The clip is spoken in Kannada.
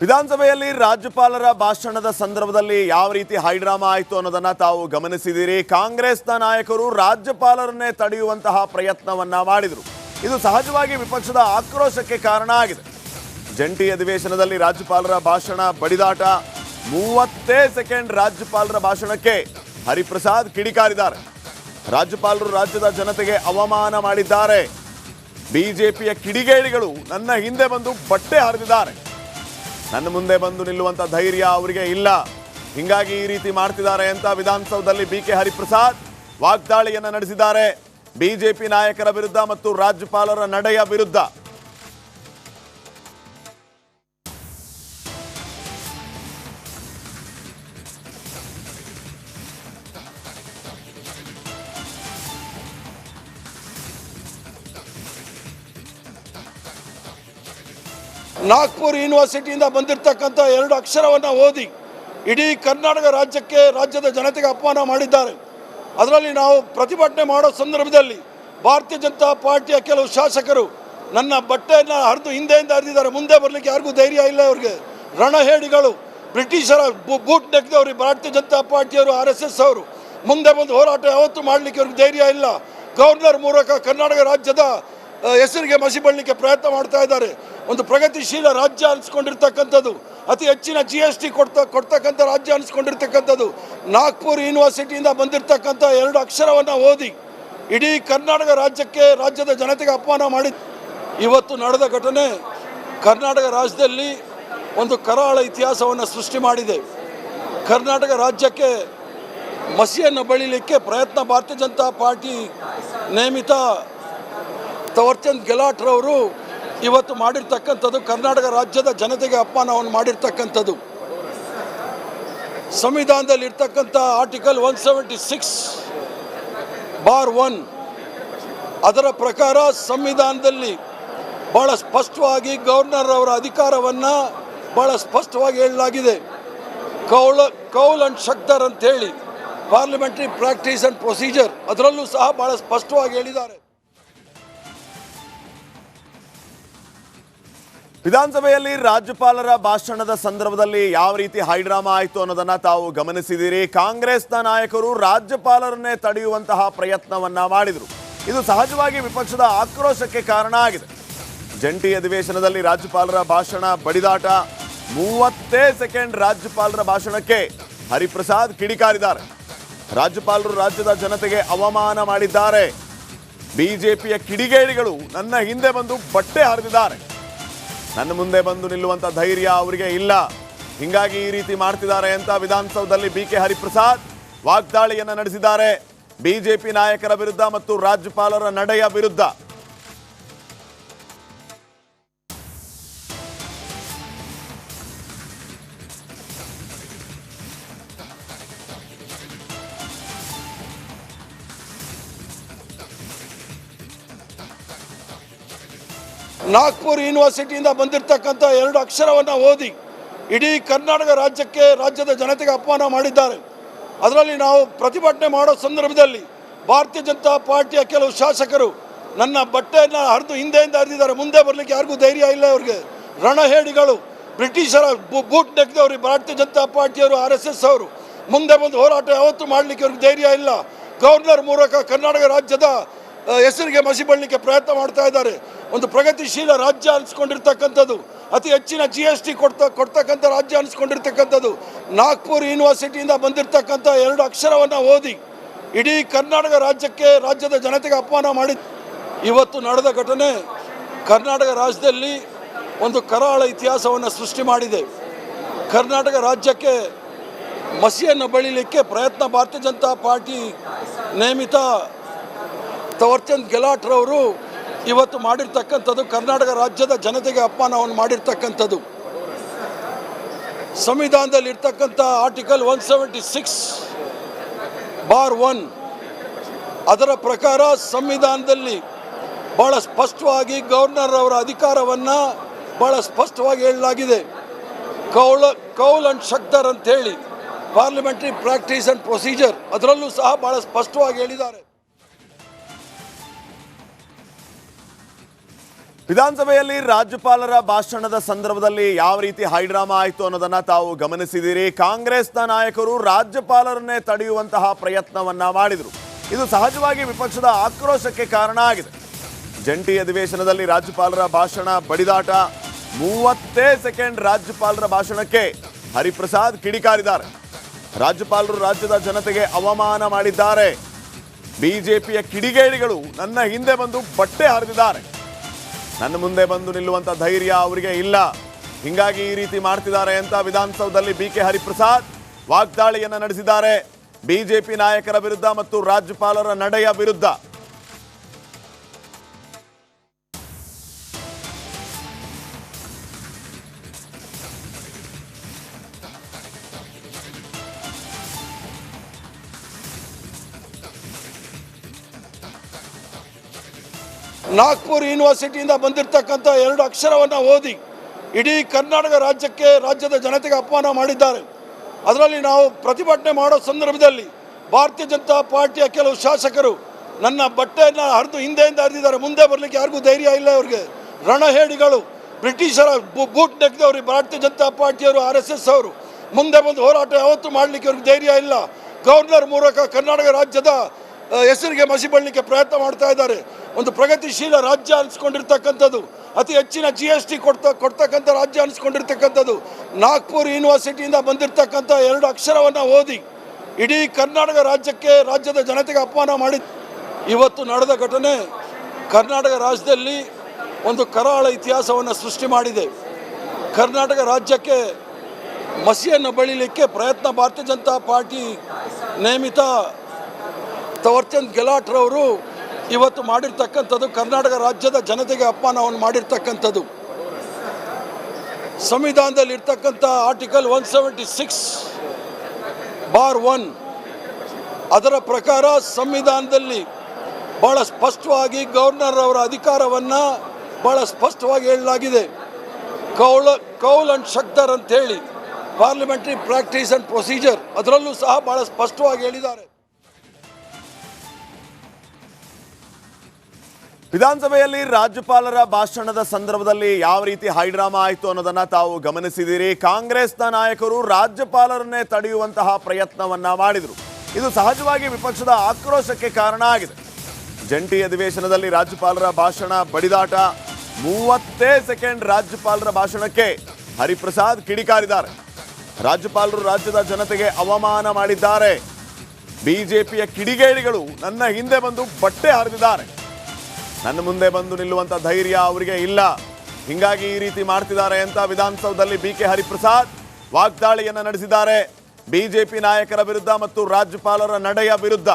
ವಿಧಾನಸಭೆಯಲ್ಲಿ ರಾಜ್ಯಪಾಲರ ಭಾಷಣದ ಸಂದರ್ಭದಲ್ಲಿ ಯಾವ ರೀತಿ ಹೈಡ್ರಾಮಾ ಆಯಿತು ಅನ್ನೋದನ್ನ ತಾವು ಗಮನಿಸಿದಿರಿ. ಕಾಂಗ್ರೆಸ್ನ ನಾಯಕರು ರಾಜ್ಯಪಾಲರನ್ನೇ ತಡೆಯುವಂತಹ ಪ್ರಯತ್ನವನ್ನ ಮಾಡಿದರು. ಇದು ಸಹಜವಾಗಿ ವಿಪಕ್ಷದ ಆಕ್ರೋಶಕ್ಕೆ ಕಾರಣ ಆಗಿದೆ. ಜಂಟಿ ಅಧಿವೇಶನದಲ್ಲಿ ರಾಜ್ಯಪಾಲರ ಭಾಷಣ ಬಡಿದಾಟ, ಮೂವತ್ತೇ ಸೆಕೆಂಡ್ ರಾಜ್ಯಪಾಲರ ಭಾಷಣಕ್ಕೆ ಹರಿಪ್ರಸಾದ್ ಕಿಡಿಕಾರಿದ್ದಾರೆ. ರಾಜ್ಯಪಾಲರು ರಾಜ್ಯದ ಜನತೆಗೆ ಅವಮಾನ ಮಾಡಿದ್ದಾರೆ. ಬಿಜೆಪಿಯ ಕಿಡಿಗೇಡಿಗಳು ನನ್ನ ಹಿಂದೆ ಬಂದು ಬಟ್ಟೆ ಹರಿದಿದ್ದಾರೆ. ನನ್ನ ಮುಂದೆ ಬಂದು ನಿಲ್ಲುವಂತ ಧೈರ್ಯ ಅವರಿಗೆ ಇಲ್ಲ. ಹಿಂಗಾಗಿ ಈ ರೀತಿ ಮಾಡ್ತಿದ್ದಾರೆ ಅಂತ ವಿಧಾನಸೌಧದಲ್ಲಿ ಬಿ ಕೆ ಹರಿಪ್ರಸಾದ್ ವಾಗ್ದಾಳಿಯನ್ನ ನಡೆಸಿದ್ದಾರೆ. ಬಿಜೆಪಿ ನಾಯಕರ ವಿರುದ್ಧ ಮತ್ತು ರಾಜ್ಯಪಾಲರ ನಡೆಯ ವಿರುದ್ಧ. ನಾಗ್ಪುರ್ ಯೂನಿವರ್ಸಿಟಿಯಿಂದ ಬಂದಿರತಕ್ಕಂಥ ಎರಡು ಅಕ್ಷರವನ್ನು ಓದಿ ಇಡೀ ಕರ್ನಾಟಕ ರಾಜ್ಯಕ್ಕೆ ರಾಜ್ಯದ ಜನತೆಗೆ ಅಪಮಾನ ಮಾಡಿದ್ದಾರೆ. ಅದರಲ್ಲಿ ನಾವು ಪ್ರತಿಭಟನೆ ಮಾಡೋ ಸಂದರ್ಭದಲ್ಲಿ ಭಾರತೀಯ ಜನತಾ ಪಾರ್ಟಿಯ ಕೆಲವು ಶಾಸಕರು ನನ್ನ ಬಟ್ಟೆಯನ್ನು ಹರಿದು ಹಿಂದೆಯಿಂದ ಹರಿದಿದ್ದಾರೆ. ಮುಂದೆ ಬರಲಿಕ್ಕೆ ಯಾರಿಗೂ ಧೈರ್ಯ ಇಲ್ಲ ಅವ್ರಿಗೆ ರಣಹೇಡಿಗಳು, ಬ್ರಿಟಿಷರ ಬೂಟ್ ನೆಕ್ದವರು ಭಾರತೀಯ ಜನತಾ ಪಾರ್ಟಿಯವರು, ಆರ್ ಎಸ್ ಅವರು. ಮುಂದೆ ಬಂದು ಹೋರಾಟ ಯಾವತ್ತೂ ಮಾಡಲಿಕ್ಕೆ ಅವ್ರಿಗೆ ಧೈರ್ಯ ಇಲ್ಲ. ಗವರ್ನರ್ ಮೂಲಕ ಕರ್ನಾಟಕ ರಾಜ್ಯದ ಹೆಸರಿಗೆ ಮಸಿ ಬಳ್ಳಿಕ್ಕೆ ಪ್ರಯತ್ನ ಮಾಡ್ತಾ ಇದ್ದಾರೆ. ಒಂದು ಪ್ರಗತಿಶೀಲ ರಾಜ್ಯ ಅನಿಸ್ಕೊಂಡಿರ್ತಕ್ಕಂಥದ್ದು, ಅತಿ ಹೆಚ್ಚಿನ ಜಿ ಎಸ್ ಟಿ ಕೊಡ್ತಾ, ಕೊಡ್ತಕ್ಕಂಥ ರಾಜ್ಯ ಅನಿಸ್ಕೊಂಡಿರ್ತಕ್ಕಂಥದ್ದು, ನಾಗ್ಪುರ್ ಯೂನಿವರ್ಸಿಟಿಯಿಂದ ಬಂದಿರತಕ್ಕಂಥ ಎರಡು ಅಕ್ಷರವನ್ನು ಓದಿ, ಇಡೀ ಕರ್ನಾಟಕ ರಾಜ್ಯಕ್ಕೆ, ರಾಜ್ಯದ ಜನತೆಗೆ ಅಪಮಾನ ಮಾಡಿ. ಇವತ್ತು ನಡೆದ ಘಟನೆ ಕರ್ನಾಟಕ ರಾಜ್ಯದಲ್ಲಿ ಒಂದು ಕರಾಳ ಇತಿಹಾಸವನ್ನು ಸೃಷ್ಟಿ ಮಾಡಿದೆ. ಕರ್ನಾಟಕ ರಾಜ್ಯಕ್ಕೆ ಮಸಿಯನ್ನು ಬಳಿಲಿಕ್ಕೆ ಪ್ರಯತ್ನ ಭಾರತೀಯ ಜನತಾ ಪಾರ್ಟಿ ನೇಮಿತ ತವರ್ಚಂದ್ ಗೆಲಾಟ್ರವರು ಇವತ್ತು ಮಾಡಿರ್ತಕ್ಕಂಥದ್ದು ಕರ್ನಾಟಕ ರಾಜ್ಯದ ಜನತೆಗೆ ಅಪಮಾನವನ್ನು ಮಾಡಿರ್ತಕ್ಕಂಥದ್ದು. ಸಂವಿಧಾನದಲ್ಲಿ ಇರ್ತಕ್ಕಂಥ article one seventy six bar one ಅದರ ಪ್ರಕಾರ ಸಂವಿಧಾನದಲ್ಲಿ ಭಾಳ ಸ್ಪಷ್ಟವಾಗಿ ಗವರ್ನರ್ ಅವರ ಅಧಿಕಾರವನ್ನು ಭಾಳ ಸ್ಪಷ್ಟವಾಗಿ ಹೇಳಲಾಗಿದೆ. ಕೌಲ, ಕೌಲ್ ಅಂಡ್ ಶಕ್ತರ್ ಅಂತೇಳಿ ಪಾರ್ಲಿಮೆಂಟ್ರಿ ಪ್ರಾಕ್ಟೀಸ್ ಅಂಡ್ ಪ್ರೊಸೀಜರ್ ಅದರಲ್ಲೂ ಸಹ ಭಾಳ ಸ್ಪಷ್ಟವಾಗಿ ಹೇಳಿದ್ದಾರೆ. ವಿಧಾನಸಭೆಯಲ್ಲಿ ರಾಜ್ಯಪಾಲರ ಭಾಷಣದ ಸಂದರ್ಭದಲ್ಲಿ ಯಾವ ರೀತಿ ಹೈಡ್ರಾಮಾ ಆಯಿತು ಅನ್ನೋದನ್ನ ತಾವು ಗಮನಿಸಿದಿರಿ. ಕಾಂಗ್ರೆಸ್ನ ನಾಯಕರು ರಾಜ್ಯಪಾಲರನ್ನೇ ತಡೆಯುವಂತಹ ಪ್ರಯತ್ನವನ್ನ ಮಾಡಿದರು. ಇದು ಸಹಜವಾಗಿ ವಿಪಕ್ಷದ ಆಕ್ರೋಶಕ್ಕೆ ಕಾರಣ ಆಗಿದೆ. ಜಂಟಿ ಅಧಿವೇಶನದಲ್ಲಿ ರಾಜ್ಯಪಾಲರ ಭಾಷಣ ಬಡಿದಾಟ, ಮೂವತ್ತೇ ಸೆಕೆಂಡ್ ರಾಜ್ಯಪಾಲರ ಭಾಷಣಕ್ಕೆ ಹರಿಪ್ರಸಾದ್ ಕಿಡಿಕಾರಿದ್ದಾರೆ. ರಾಜ್ಯಪಾಲರು ರಾಜ್ಯದ ಜನತೆಗೆ ಅವಮಾನ ಮಾಡಿದ್ದಾರೆ. ಬಿಜೆಪಿಯ ಕಿಡಿಗೇಡಿಗಳು ನನ್ನ ಹಿಂದೆ ಬಂದು ಬಟ್ಟೆ ಹರಿದಿದ್ದಾರೆ. ನನ್ನ ಮುಂದೆ ಬಂದು ನಿಲ್ಲುವಂತ ಧೈರ್ಯ ಅವರಿಗೆ ಇಲ್ಲ. ಹಿಂಗಾಗಿ ಈ ರೀತಿ ಮಾಡ್ತಿದ್ದಾರೆ ಅಂತ ವಿಧಾನಸೌಧದಲ್ಲಿ ಬಿ ಕೆ ಹರಿಪ್ರಸಾದ್ ವಾಗ್ದಾಳಿಯನ್ನ ನಡೆಸಿದ್ದಾರೆ. ಬಿಜೆಪಿ ನಾಯಕರ ವಿರುದ್ಧ ಮತ್ತು ರಾಜ್ಯಪಾಲರ ನಡೆಯ ವಿರುದ್ಧ. ನಾಗ್ಪುರ್ ಯೂನಿವರ್ಸಿಟಿಯಿಂದ ಬಂದಿರತಕ್ಕಂಥ ಎರಡು ಅಕ್ಷರವನ್ನು ಓದಿ ಇಡೀ ಕರ್ನಾಟಕ ರಾಜ್ಯಕ್ಕೆ ರಾಜ್ಯದ ಜನತೆಗೆ ಅಪಮಾನ ಮಾಡಿದ್ದಾರೆ. ಅದರಲ್ಲಿ ನಾವು ಪ್ರತಿಭಟನೆ ಮಾಡೋ ಸಂದರ್ಭದಲ್ಲಿ ಭಾರತೀಯ ಜನತಾ ಪಾರ್ಟಿಯ ಕೆಲವು ಶಾಸಕರು ನನ್ನ ಬಟ್ಟೆಯನ್ನು ಹರಿದು ಹಿಂದೆಯಿಂದ ಹರಿದಿದ್ದಾರೆ. ಮುಂದೆ ಬರಲಿಕ್ಕೆ ಯಾರಿಗೂ ಧೈರ್ಯ ಇಲ್ಲ ಅವ್ರಿಗೆ. ರಣಹೇಡಿಗಳು, ಬ್ರಿಟಿಷರ ಬೂಟ್ ನೆಕ್ದವರು ಭಾರತೀಯ ಜನತಾ ಪಾರ್ಟಿಯವರು, ಆರ್ ಎಸ್ ಎಸ್ ಅವರು ಮುಂದೆ ಬಂದು ಹೋರಾಟ ಯಾವತ್ತೂ ಮಾಡಲಿಕ್ಕೆ ಅವ್ರಿಗೆ ಧೈರ್ಯ ಇಲ್ಲ. ಗವರ್ನರ್ ಮೂಲಕ ಕರ್ನಾಟಕ ರಾಜ್ಯದ ಹೆಸರಿಗೆ ಮಸಿ ಬಳ್ಳಿಕ್ಕೆ ಪ್ರಯತ್ನ ಮಾಡ್ತಾ ಇದ್ದಾರೆ. ಒಂದು ಪ್ರಗತಿಶೀಲ ರಾಜ್ಯ ಅನಿಸ್ಕೊಂಡಿರ್ತಕ್ಕಂಥದ್ದು, ಅತಿ ಹೆಚ್ಚಿನ ಜಿ ಎಸ್ ಟಿ ಕೊಡ್ತಾ, ಕೊಡ್ತಕ್ಕಂಥ ರಾಜ್ಯ ಅನಿಸ್ಕೊಂಡಿರ್ತಕ್ಕಂಥದ್ದು, ನಾಗ್ಪುರ್ ಯೂನಿವರ್ಸಿಟಿಯಿಂದ ಬಂದಿರತಕ್ಕಂಥ ಎರಡು ಅಕ್ಷರವನ್ನು ಓದಿ, ಇಡೀ ಕರ್ನಾಟಕ ರಾಜ್ಯಕ್ಕೆ ರಾಜ್ಯದ ಜನತೆಗೆ ಅಪಮಾನ ಮಾಡಿ ಇವತ್ತು ನಡೆದ ಘಟನೆ ಕರ್ನಾಟಕ ರಾಜ್ಯದಲ್ಲಿ ಒಂದು ಕರಾಳ ಇತಿಹಾಸವನ್ನು ಸೃಷ್ಟಿ ಮಾಡಿದೆ. ಕರ್ನಾಟಕ ರಾಜ್ಯಕ್ಕೆ ಮಸಿಯನ್ನು ಬಳಿಲಿಕ್ಕೆ ಪ್ರಯತ್ನ ಭಾರತೀಯ ಜನತಾ ಪಾರ್ಟಿ ನೇಮಿತ ತವರ್ಚಂದ್ ಗೆಲಾಟ್ರವರು ಇವತ್ತು ಮಾಡಿರ್ತಕ್ಕಂಥದ್ದು ಕರ್ನಾಟಕ ರಾಜ್ಯದ ಜನತೆಗೆ ಅಪಮಾನವನ್ನು ಮಾಡಿರ್ತಕ್ಕಂಥದ್ದು. ಸಂವಿಧಾನದಲ್ಲಿ ಇರ್ತಕ್ಕಂಥ article one seventy six bar one ಅದರ ಪ್ರಕಾರ ಸಂವಿಧಾನದಲ್ಲಿ ಭಾಳ ಸ್ಪಷ್ಟವಾಗಿ ಗವರ್ನರ್ ಅವರ ಅಧಿಕಾರವನ್ನು ಭಾಳ ಸ್ಪಷ್ಟವಾಗಿ ಹೇಳಲಾಗಿದೆ. ಕೌಲ, ಕೌಲ್ ಅಂಡ್ ಅಂತ ಹೇಳಿ ಪಾರ್ಲಿಮೆಂಟ್ರಿ ಪ್ರಾಕ್ಟೀಸ್ ಅಂಡ್ ಪ್ರೊಸೀಜರ್ ಅದರಲ್ಲೂ ಸಹ ಭಾಳ ಸ್ಪಷ್ಟವಾಗಿ ಹೇಳಿದ್ದಾರೆ. ವಿಧಾನಸಭೆಯಲ್ಲಿ ರಾಜ್ಯಪಾಲರ ಭಾಷಣದ ಸಂದರ್ಭದಲ್ಲಿ ಯಾವ ರೀತಿ ಹೈಡ್ರಾಮಾ ಆಯಿತು ಅನ್ನೋದನ್ನ ತಾವು ಗಮನಿಸಿದಿರಿ. ಕಾಂಗ್ರೆಸ್ನ ನಾಯಕರು ರಾಜ್ಯಪಾಲರನ್ನೇ ತಡೆಯುವಂತಹ ಪ್ರಯತ್ನವನ್ನ ಮಾಡಿದರು. ಇದು ಸಹಜವಾಗಿ ವಿಪಕ್ಷದ ಆಕ್ರೋಶಕ್ಕೆ ಕಾರಣ ಆಗಿದೆ. ಜಂಟಿ ಅಧಿವೇಶನದಲ್ಲಿ ರಾಜ್ಯಪಾಲರ ಭಾಷಣ ಬಡಿದಾಟ ಮೂವತ್ತೇ ಸೆಕೆಂಡ್ ರಾಜ್ಯಪಾಲರ ಭಾಷಣಕ್ಕೆ ಹರಿಪ್ರಸಾದ್ ಕಿಡಿಕಾರಿದ್ದಾರೆ. ರಾಜ್ಯಪಾಲರು ರಾಜ್ಯದ ಜನತೆಗೆ ಅವಮಾನ ಮಾಡಿದ್ದಾರೆ. ಬಿಜೆಪಿಯ ಕಿಡಿಗೇಡಿಗಳು ನನ್ನ ಹಿಂದೆ ಬಂದು ಬಟ್ಟೆ ಹರಿದಿದ್ದಾರೆ. ನನ್ನ ಮುಂದೆ ಬಂದು ನಿಲ್ಲುವಂತ ಧೈರ್ಯ ಅವರಿಗೆ ಇಲ್ಲ. ಹಿಂಗಾಗಿ ಈ ರೀತಿ ಮಾಡ್ತಿದ್ದಾರೆ ಅಂತ ವಿಧಾನಸೌಧದಲ್ಲಿ ಬಿ ಕೆ ಹರಿಪ್ರಸಾದ್ ವಾಗ್ದಾಳಿಯನ್ನ ನಡೆಸಿದ್ದಾರೆ. ಬಿಜೆಪಿ ನಾಯಕರ ವಿರುದ್ಧ ಮತ್ತು ರಾಜ್ಯಪಾಲರ ನಡೆಯ ವಿರುದ್ಧ. ನಾಗ್ಪುರ್ ಯೂನಿವರ್ಸಿಟಿಯಿಂದ ಬಂದಿರತಕ್ಕಂಥ ಎರಡು ಅಕ್ಷರವನ್ನು ಓದಿ ಇಡೀ ಕರ್ನಾಟಕ ರಾಜ್ಯಕ್ಕೆ ರಾಜ್ಯದ ಜನತೆಗೆ ಅಪಮಾನ ಮಾಡಿದ್ದಾರೆ. ಅದರಲ್ಲಿ ನಾವು ಪ್ರತಿಭಟನೆ ಮಾಡೋ ಸಂದರ್ಭದಲ್ಲಿ ಭಾರತೀಯ ಜನತಾ ಪಾರ್ಟಿಯ ಕೆಲವು ಶಾಸಕರು ನನ್ನ ಬಟ್ಟೆಯನ್ನು ಹರಿದು ಹಿಂದೆಯಿಂದ ಹರಿದಿದ್ದಾರೆ. ಮುಂದೆ ಬರಲಿಕ್ಕೆ ಯಾರಿಗೂ ಧೈರ್ಯ ಇಲ್ಲ ಅವ್ರಿಗೆ. ರಣಹೇಡಿಗಳು, ಬ್ರಿಟಿಷರ ಬೂಟ್ ನೆಕ್ದವರು ಭಾರತೀಯ ಜನತಾ ಪಾರ್ಟಿಯವರು, ಆರ್ ಅವರು ಮುಂದೆ ಬಂದು ಹೋರಾಟ ಯಾವತ್ತೂ ಮಾಡಲಿಕ್ಕೆ ಅವ್ರಿಗೆ ಧೈರ್ಯ ಇಲ್ಲ. ಗವರ್ನರ್ ಮೂಲಕ ಕರ್ನಾಟಕ ರಾಜ್ಯದ ಹೆಸರಿಗೆ ಮಸಿ ಬಳ್ಳಿಕ್ಕೆ ಪ್ರಯತ್ನ ಮಾಡ್ತಾ ಇದ್ದಾರೆ. ಒಂದು ಪ್ರಗತಿಶೀಲ ರಾಜ್ಯ ಅನಿಸ್ಕೊಂಡಿರ್ತಕ್ಕಂಥದ್ದು, ಅತಿ ಹೆಚ್ಚಿನ ಜಿ ಎಸ್ ಟಿ ಕೊಡ್ತಾ, ಕೊಡ್ತಕ್ಕಂಥ ರಾಜ್ಯ ಅನಿಸ್ಕೊಂಡಿರ್ತಕ್ಕಂಥದ್ದು. ನಾಗ್ಪುರ್ ಯೂನಿವರ್ಸಿಟಿಯಿಂದ ಬಂದಿರತಕ್ಕಂಥ ಎರಡು ಅಕ್ಷರವನ್ನು ಓದಿ, ಇಡೀ ಕರ್ನಾಟಕ ರಾಜ್ಯಕ್ಕೆ, ರಾಜ್ಯದ ಜನತೆಗೆ ಅಪಮಾನ ಮಾಡಿ, ಇವತ್ತು ನಡೆದ ಘಟನೆ ಕರ್ನಾಟಕ ರಾಜ್ಯದಲ್ಲಿ ಒಂದು ಕರಾಳ ಇತಿಹಾಸವನ್ನು ಸೃಷ್ಟಿ ಮಾಡಿದೆ. ಕರ್ನಾಟಕ ರಾಜ್ಯಕ್ಕೆ ಮಸಿಯನ್ನು ಬಳಿಲಿಕ್ಕೆ ಪ್ರಯತ್ನ, ಭಾರತೀಯ ಜನತಾ ಪಾರ್ಟಿ ನೇಮಿತ ತವರ್ಚಂದ್ ಗೆಲಾಟ್ರವರು ಇವತ್ತು ಮಾಡಿರ್ತಕ್ಕಂಥದ್ದು ಕರ್ನಾಟಕ ರಾಜ್ಯದ ಜನತೆಗೆ ಅಪಮಾನವನ್ನು ಮಾಡಿರ್ತಕ್ಕಂಥದ್ದು. ಸಂವಿಧಾನದಲ್ಲಿ ಇರ್ತಕ್ಕಂಥ article one seventy six, bar one, ಅದರ ಪ್ರಕಾರ ಸಂವಿಧಾನದಲ್ಲಿ ಭಾಳ ಸ್ಪಷ್ಟವಾಗಿ ಗವರ್ನರ್ ಅವರ ಅಧಿಕಾರವನ್ನು ಭಾಳ ಸ್ಪಷ್ಟವಾಗಿ ಹೇಳಲಾಗಿದೆ. ಕೌಲ, ಕೌಲ್ ಅಂಡ್ ಶಕ್ತರ್ ಅಂತ ಹೇಳಿ ಪಾರ್ಲಿಮೆಂಟ್ರಿ ಪ್ರಾಕ್ಟೀಸ್ ಅಂಡ್ ಪ್ರೊಸೀಜರ್, ಅದರಲ್ಲೂ ಸಹ ಭಾಳ ಸ್ಪಷ್ಟವಾಗಿ ಹೇಳಿದ್ದಾರೆ. ವಿಧಾನಸಭೆಯಲ್ಲಿ ರಾಜ್ಯಪಾಲರ ಭಾಷಣದ ಸಂದರ್ಭದಲ್ಲಿ ಯಾವ ರೀತಿ ಹೈಡ್ರಾಮಾ ಆಯಿತು ಅನ್ನೋದನ್ನ ತಾವು ಗಮನಿಸಿದಿರಿ. ಕಾಂಗ್ರೆಸ್ನ ನಾಯಕರು ರಾಜ್ಯಪಾಲರನ್ನೇ ತಡೆಯುವಂತಹ ಪ್ರಯತ್ನವನ್ನ ಮಾಡಿದರು. ಇದು ಸಹಜವಾಗಿ ವಿಪಕ್ಷದ ಆಕ್ರೋಶಕ್ಕೆ ಕಾರಣ ಆಗಿದೆ. ಜಂಟಿ ಅಧಿವೇಶನದಲ್ಲಿ ರಾಜ್ಯಪಾಲರ ಭಾಷಣ ಬಡಿದಾಟ. ಮೂವತ್ತೇ ಸೆಕೆಂಡ್ ರಾಜ್ಯಪಾಲರ ಭಾಷಣಕ್ಕೆ ಹರಿಪ್ರಸಾದ್ ಕಿಡಿಕಾರಿದ್ದಾರೆ. ರಾಜ್ಯಪಾಲರು ರಾಜ್ಯದ ಜನತೆಗೆ ಅವಮಾನ ಮಾಡಿದ್ದಾರೆ. ಬಿಜೆಪಿಯ ಕಿಡಿಗೇಡಿಗಳು ನನ್ನ ಹಿಂದೆ ಬಂದು ಬಟ್ಟೆ ಹರಿದಿದ್ದಾರೆ. ನನ್ನ ಮುಂದೆ ಬಂದು ನಿಲ್ಲುವಂತ ಧೈರ್ಯ ಅವರಿಗೆ ಇಲ್ಲ. ಹಿಂಗಾಗಿ ಈ ರೀತಿ ಮಾಡ್ತಿದ್ದಾರೆ ಅಂತ ವಿಧಾನಸೌಧದಲ್ಲಿ ಬಿ ಕೆ ಹರಿಪ್ರಸಾದ್ ವಾಗ್ದಾಳಿಯನ್ನು ನಡೆಸಿದ್ದಾರೆ. ಬಿಜೆಪಿ ನಾಯಕರ ವಿರುದ್ಧ ಮತ್ತು ರಾಜ್ಯಪಾಲರ ನಡೆಯ ವಿರುದ್ಧ.